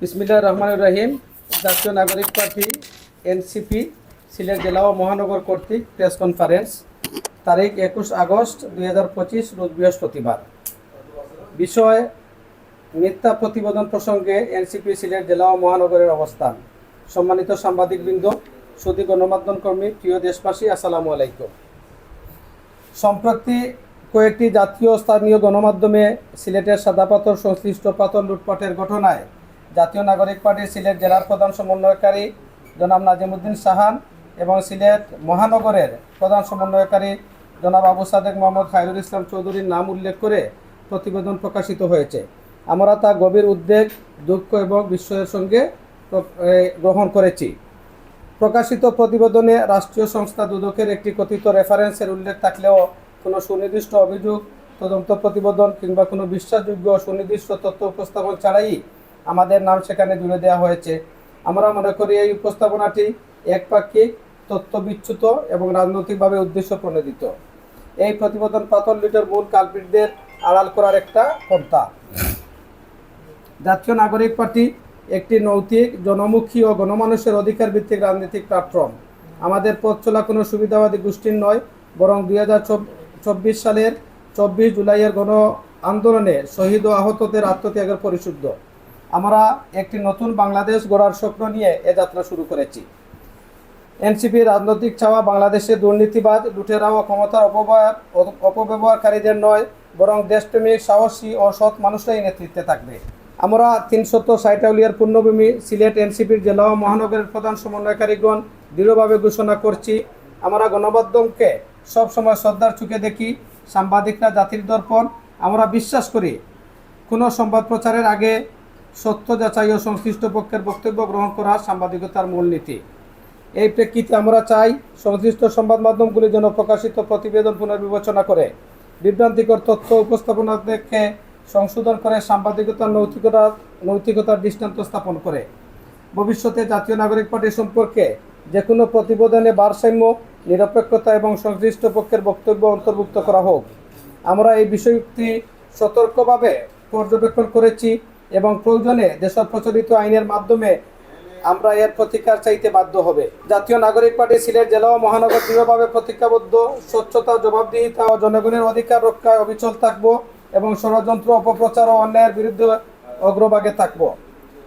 বিসমিল্লাহ রহমান রহিম। জাতীয় নাগরিক পার্টি, এনসিপি, সিলেট জেলা ও মহানগর কর্তৃক প্রেস কনফারেন্স, তারিখ একুশ আগস্ট দুই হাজার পঁচিশ, রোজ বৃহস্পতিবার। বিষয়, মিথ্যা প্রতিবেদন প্রসঙ্গে এনসিপি, সিলেট জেলা ও মহানগরের অবস্থান। সম্মানিত সাংবাদিকবৃন্দ, সুদী গণমাধ্যম কর্মী, প্রিয় দেশবাসী, আসসালামু আলাইকুম। সম্প্রতি কয়েকটি জাতীয় স্থানীয় গণমাধ্যমে সিলেটের সাদা পাথর সংশ্লিষ্ট পাথর লুটপাটের ঘটনায় জাতীয় নাগরিক পার্টি সিলেট জেলার প্রধান সমন্বয়কারী জনাব নাজিমুদ্দিন সাহান এবং সিলেট মহানগরের প্রধান সমন্বয়কারী জনাব আবু সাদেক মোহাম্মদ খায়রুল ইসলাম চৌধুরীর নাম উল্লেখ করে প্রতিবেদন প্রকাশিত হয়েছে। আমরা তা গভীর উদ্বেগ, দুঃখ এবং বিস্ময়ের সঙ্গে গ্রহণ করেছি। প্রকাশিত প্রতিবেদনে রাষ্ট্রীয় সংস্থা দুদকের একটি কথিত রেফারেন্সের উল্লেখ থাকলেও কোনো সুনির্দিষ্ট অভিযোগ, তদন্ত প্রতিবেদন কিংবা কোনো বিশ্বাসযোগ্য সুনির্দিষ্ট তথ্য উপস্থাপন ছাড়াই আমাদের নাম সেখানে জুড়ে দেওয়া হয়েছে। আমরা মনে করি এই উপস্থাপনাটি একপাক্ষিক তথ্য বিচ্যুত এবং রাজনৈতিকভাবে উদ্দেশ্য প্রণোদিত এই প্রতিবেদন পাথর লিটার মূল কালপিটদের আড়াল করার একটা পন্থা। জাতীয় নাগরিক পার্টি একটি নৈতিক, জনমুখী ও গণমানুষের অধিকার ভিত্তিক রাজনৈতিক প্ল্যাটফর্ম। আমাদের পথ চলা কোনো সুবিধাবাদী গোষ্ঠীর নয়, বরং দুই চব্বিশ সালের চব্বিশ জুলাইয়ের গণ আন্দোলনে শহীদ ও আহতদের আত্মত্যাগের পরিশুদ্ধ। আমরা একটি নতুন বাংলাদেশ গড়ার স্বপ্ন নিয়ে এ যাত্রা শুরু করেছি। এনসিপি রাজনৈতিক চাওয়া বাংলাদেশে দুর্নীতিবাদ লুটেরা ও ক্ষমতার অপব্যয় অপব্যবহারকারীদের নয়, বরং দেশপ্রেমিক, সাহসী ও সৎ মানুষরাই নেতৃত্বে থাকবে। আমরা তিনশত সাইটাউলিয়ার পূর্ণভূমি সিলেট এনসিপির জেলা ও মহানগরের প্রধান সমন্বয়কারীগণ দৃঢ়ভাবে ঘোষণা করছি, আমরা গণমাধ্যমকে সবসময় শ্রদ্ধার চোখে দেখি, সাংবাদিকরা জাতির দর্পণ, আমরা বিশ্বাস করি। কোনো সংবাদ প্রচারের আগে সত্য যাচাই ও সংশ্লিষ্ট পক্ষের বক্তব্য গ্রহণ করা সাংবাদিকতার মূলনীতি এই প্রেক্ষিতে আমরা চাই সংশ্লিষ্ট সংবাদ মাধ্যমগুলি যেন প্রকাশিত প্রতিবেদন পুনর্বিবেচনা করে। বিভ্রান্তিকর তথ্য উপস্থাপনা দেখে সংশোধন করে সাংবাদিকতার নৈতিকতা, নৈতিকতার দৃষ্টান্ত স্থাপন করে। ভবিষ্যতে জাতীয় নাগরিক পার্টি সম্পর্কে যে কোনো প্রতিবেদনে ভারসাম্য, নিরপেক্ষতা এবং সংশ্লিষ্ট পক্ষের বক্তব্য অন্তর্ভুক্ত করা হোক। আমরা এই বিষয়টি সতর্কভাবে পর্যবেক্ষণ করেছি এবং প্রয়োজনে দেশের প্রচলিত আইনের মাধ্যমে আমরা এর প্রতিকার চাইতে বাধ্য হবে। জাতীয় নাগরিক পার্টি, সিলেট জেলা ও মহানগর দৃঢ়ভাবে প্রতিজ্ঞাবদ্ধ, স্বচ্ছতা, জবাবদিহিতা ও জনগণের অধিকার রক্ষায় অবিচল থাকব এবং ষড়যন্ত্র, অপপ্রচার ও অন্যায়ের বিরুদ্ধে অগ্রভাগে থাকব।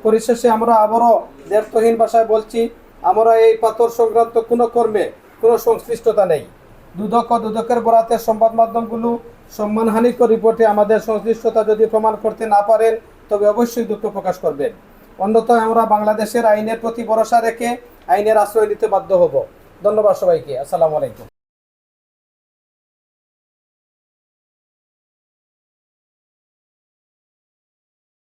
পরিশেষে আমরা আবারও দ্ব্যর্থহীন ভাষায় বলছি, আমরা এই পাথর সংক্রান্ত কোনো কর্মে কোনো সংশ্লিষ্টতা নেই। দুদক ও দুদকের বরাতে সংবাদ মাধ্যমগুলো সম্মানহানিকর রিপোর্টে আমাদের সংশ্লিষ্টতা যদি প্রমাণ করতে না পারেন তবে অবশ্যই দুঃখ প্রকাশ করবেন। অন্যত আমরা বাংলাদেশের আইনের প্রতি ভরসা রেখে আইনের আশ্রয় নিতে বাধ্য হব। ধন্যবাদ সবাইকে। আসসালামু আলাইকুম।